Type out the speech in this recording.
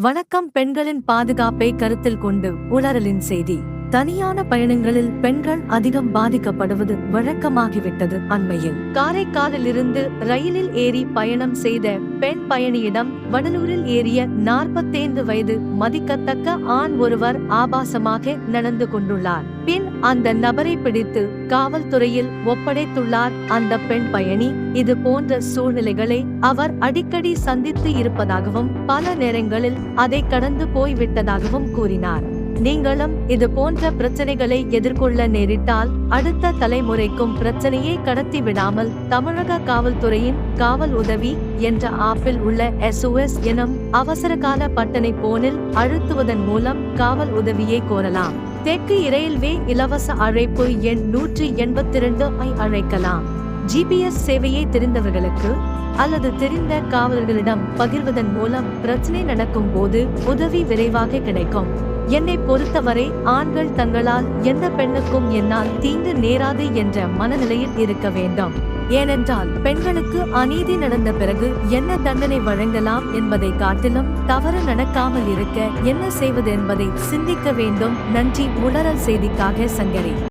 வணக்கம் பெண்களின் பாதுகாப்பை கருத்தில் கொண்டு உளறலின் செய்தி. தனியான பயணங்களில் பெண்கள் அதிகம் பாதிக்கப்படுவது வழக்கமாகிவிட்டது அண்மையில். காரைக்காலிலிருந்து ரயிலில் ஏறி பயணம் செய்த பெண் பயணியிடம் வடலூரில் ஏறிய நாற்பத்தைந்து வயது மதிக்கத்தக்க ஆண் ஒருவர் ஆபாசமாக நடந்து கொண்டுள்ளார். பின் அந்த நபரை பிடித்து காவல்துறையில் ஒப்படைத்துள்ளார் அந்த பெண் பயணி. இது போன்ற சூழ்நிலைகளை அவர் அடிக்கடி சந்தித்து இருப்பதாகவும் பல நேரங்களில் அதை கடந்து போய்விட்டதாகவும் கூறினார். நீங்களும் இது போன்ற பிரச்சனைகளை எதிர்கொள்ள நேரிட்டால் அடுத்த தலைமுறைக்கும் பிரச்சனையை கடத்தி விடாமல் தமிழக காவல்துறையின் காவல் உதவி என்ற ஆப்பில் உள்ள எஸ்ஓஎஸ் எனும் அவசரகால பட்டனை போனில் அழுத்துவதன் மூலம் காவல் உதவியை கோரலாம். தெற்கு இரயில்வே இலவச அழைப்பு எண் நூற்றி எண்பத்தி இரண்டு ஐ அழைக்கலாம். ஜிபிஎஸ் சேவையை தெரிந்தவர்களுக்கு அல்லது தெரிந்த காவலர்களிடம் பகிர்வதன் மூலம் பிரச்சனை நடக்கும் போது உதவி விரைவாக கிடைக்கும். என்னை பொறுத்தவரை ஆண்கள் தங்களால் எந்த பெண்ணுக்கும் என்னால் தீங்கு நேராது என்ற மனநிலையில் இருக்க வேண்டும். ஏனென்றால் பெண்களுக்கு அநீதி நடந்த பிறகு என்ன தண்டனை வழங்கலாம் என்பதை காட்டிலும் தவறு நடக்காமல் இருக்க என்ன செய்வது என்பதை சிந்திக்க வேண்டும். நன்றி. உளறல் செய்திக்காக சங்கரி.